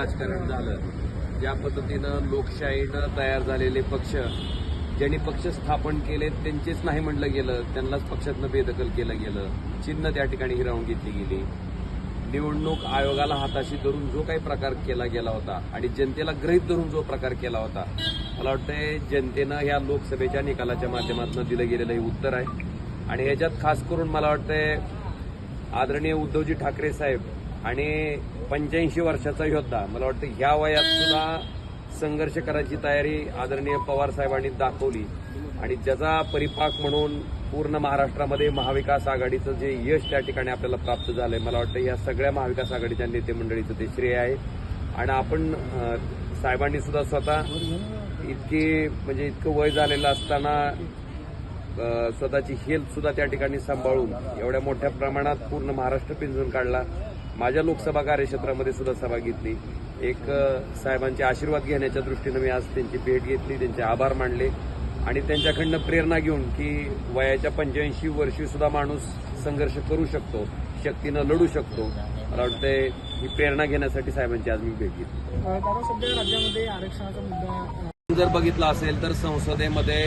राजकारण झालं. ज्या पद्धतीनं लोकशाहीनं तयार झालेले पक्ष ज्यांनी पक्ष स्थापन केले त्यांचेच नाही म्हणलं गेलं त्यांनाच पक्षातनं बेदखल केलं गेलं. चिन्ह त्या ठिकाणी हिरावून घेतली गेली. निवडणूक आयोगाला हाताशी धरून जो काही प्रकार केला गेला होता आणि जनतेला ग्रहित धरून जो प्रकार केला होता मला वाटतंय जनतेनं ह्या लोकसभेच्या निकालाच्या माध्यमातून दिलं गेलेलं हे उत्तर आहे. आणि ह्याच्यात खास करून मला वाटतंय आदरणीय उद्धवजी ठाकरे साहेब आणि पंच्याऐंशी वर्षाचा योद्धा. मला वाटतं ह्या वयात सुद्धा संघर्ष करायची तयारी आदरणीय पवार साहेबांनी दाखवली. आणि ज्याचा परिपाक म्हणून पूर्ण महाराष्ट्रामध्ये महाविकास आघाडीचं जे यश त्या ठिकाणी आपल्याला प्राप्त झालंय मला वाटतं या सगळ्या महाविकास आघाडीच्या नेते मंडळीचं ते श्रेय आहे. आणि आपण साहेबांनी सुद्धा स्वतः इतकी म्हणजे इतकं वय झालेलं असताना स्वतःची हेल्थ सुद्धा त्या ठिकाणी सांभाळून एवढ्या मोठ्या प्रमाणात पूर्ण महाराष्ट्र पिंजून काढला. माझ्या लोकसभा कार्यक्षेत्रामध्ये सुद्धा सभा घेतली. एक साहेबांचे आशीर्वाद घेण्याच्या दृष्टीनं मी आज त्यांची भेट घेतली त्यांचे आभार मानले. आणि त्यांच्याकडनं प्रेरणा घेऊन की वयाच्या पंच्याऐंशी वर्षी सुद्धा माणूस संघर्ष करू शकतो शक्तीनं लढू शकतो. मला वाटतंय ही प्रेरणा घेण्यासाठी साहेबांची आज मी भेट घेतली. सध्या राज्यामध्ये आरक्षणाचा मुद्दा जर बघितलं असेल तर संसदेमध्ये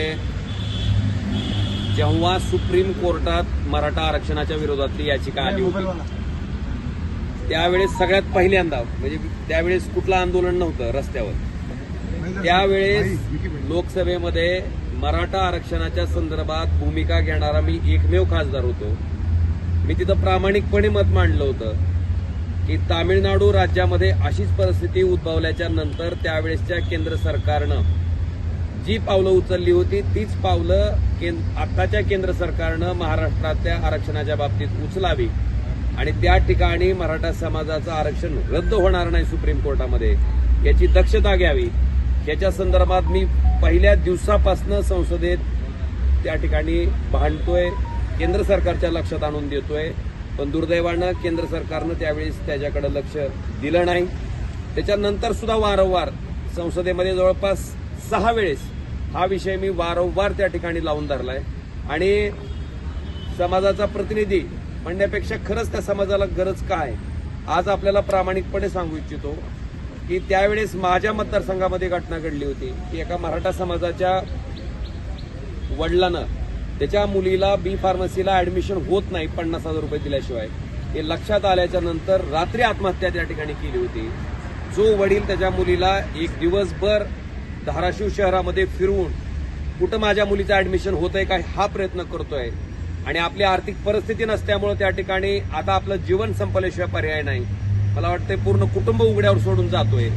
जेव्हा सुप्रीम कोर्टात मराठा आरक्षणाच्या विरोधातली याचिका आली होती त्यावेळेस सगळ्यात पहिल्यांदा म्हणजे त्यावेळेस कुठलं आंदोलन नव्हतं रस्त्यावर. त्यावेळेस लोकसभेमध्ये मराठा आरक्षणाच्या संदर्भात भूमिका घेणारा मी एकमेव खासदार होतो. मी तिथं प्रामाणिकपणे मत मांडलं होतं की तामिळनाडू राज्यामध्ये अशीच परिस्थिती उद्भवल्याच्या नंतर त्यावेळेसच्या केंद्र सरकारनं जी पावलं उचलली होती तीच पावलं केंद्र आत्ताच्या केंद्र सरकारनं महाराष्ट्रातल्या आरक्षणाच्या बाबतीत उचलावी. आणि त्या ठिकाणी मराठा समाजाचं आरक्षण रद्द होणार नाही सुप्रीम कोर्टामध्ये याची दक्षता घ्यावी. याच्या संदर्भात मी पहिल्या दिवसापासून संसदेत त्या ठिकाणी भांडतोय. केंद्र सरकारच्या लक्षात आणून देतोय. पण दुर्दैवानं केंद्र सरकारनं त्यावेळेस त्याच्याकडे लक्ष दिलं नाही. त्याच्यानंतर सुद्धा वारंवार संसदेमध्ये जवळपास सहा वेळेस हा विषय मी वारंवार त्या ठिकाणी लावून धरलाय. आणि समाजाचा प्रतिनिधी म्हणण्यापेक्षा खरंच त्या समाजाला गरज काय? आज आपल्याला प्रामाणिकपणे सांगू इच्छितो की त्यावेळेस माझ्या मतदारसंघामध्ये घटना घडली होती की एका मराठा समाजाच्या वडिलानं त्याच्या मुलीला बी फार्मसीला ऍडमिशन होत नाही पन्नास हजार रुपये दिल्याशिवाय. हे लक्षात आल्याच्यानंतर रात्री आत्महत्या त्या ठिकाणी केली होती. जो वडील त्याच्या मुलीला एक दिवसभर धाराशिव शहरामध्ये फिरवून कुठं माझ्या मुलीचं ऍडमिशन होत आहे काय हा प्रयत्न करतोय आणि आपली आर्थिक परिस्थिती नसल्यामुळे त्या ठिकाणी आता आपलं जीवन संपल्याशिवाय पर्याय नाही. मला वाटतंय पूर्ण कुटुंब उघड्यावर सोडून जातोय.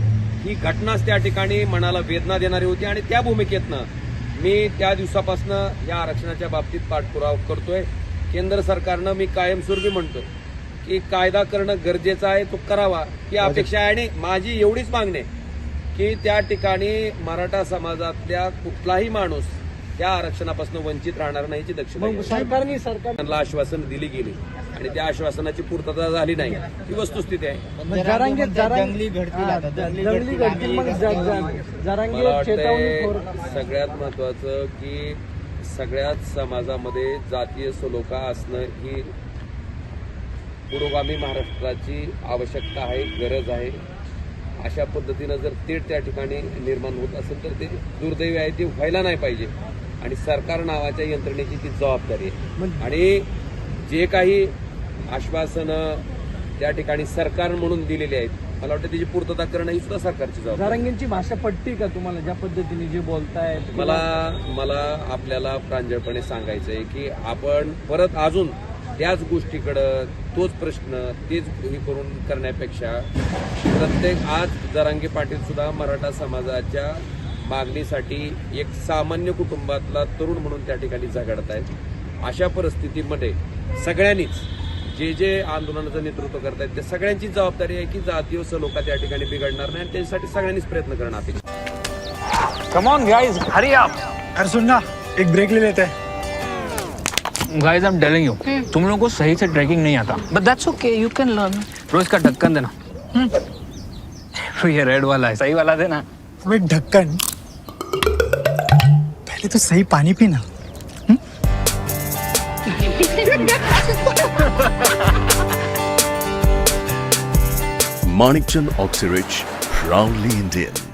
ही घटनाच त्या ठिकाणी मनाला वेदना देणारी होती आणि त्या भूमिकेतनं मी त्या दिवसापासून या आरक्षणाच्या बाबतीत पाठपुरावा करतोय. केंद्र सरकारनं मी कायमस्वरूपी म्हणतो की कायदा करणं गरजेचं आहे तो करावा. ही अपेक्षा आहे आणि माझी एवढीच मागणी आहे की त्या ठिकाणी मराठा समाजातल्या कुठलाही माणूस त्या आरक्षणापासून वंचित राहणार नाही याची दक्षता घ्यावी. सरकारने आश्वासन दिली गेली. आणि त्या आश्वासनाची पूर्तता झाली नाही. ही वस्तुस्थिती आहे. सगळ्यात महत्वाचं की सगळ्याच समाजामध्ये जातीय सलोखा असणं ही पुरोगामी महाराष्ट्राची आवश्यकता आहे गरज आहे. अशा पद्धतीनं जर तेढ त्या ठिकाणी निर्माण होत असेल तर ते दुर्दैवी आहे ते व्हायला नाही पाहिजे. आणि सरकार नावाच्या यंत्रणेची ती जबाबदारी आहे. आणि जे काही आश्वासनं त्या ठिकाणी सरकार म्हणून दिलेली आहेत मला वाटतं त्याची पूर्तता करणं ही सुद्धा सरकारची जबाबदारी भाषा पटती का तुम्हाला? ज्या पद्धतीने जे बोलताय मला मला आपल्याला प्रांजळपणे सांगायचं आहे की आपण परत अजून त्याच गोष्टीकडं तोच प्रश्न तेच हे करून करण्यापेक्षा प्रत्येक आज जरांगे पाटील सुद्धा मराठा समाजाच्या मागणीसाठी एक सामान्य कुटुंबातला तरुण म्हणून त्या ठिकाणी झगडत आहेत अशा परिस्थितीमध्ये सगळ्यांनीच जे जे आंदोलनाचं नेतृत्व करतायत त्या सगळ्यांची जबाबदारी आहे की जातीय सलोखा त्या ठिकाणी बिघडणार नाही आणि त्यासाठी सगळ्यांनीच प्रयत्न करणं अपेक्षित आहे. Come on, guys, hurry up. अरे सुन ना एक ब्रेक ले लेते. हैं Guys, I'm telling you, तुम लोगों को सही से ट्रैकिंग नहीं आता. But that's okay, you can learn. रोज का ढक्कन देना. ये रेड वाला है सही वाला देना. ढक्कन पहले तो सही पानी पीना Manikchand Oxyrich, proudly Indian.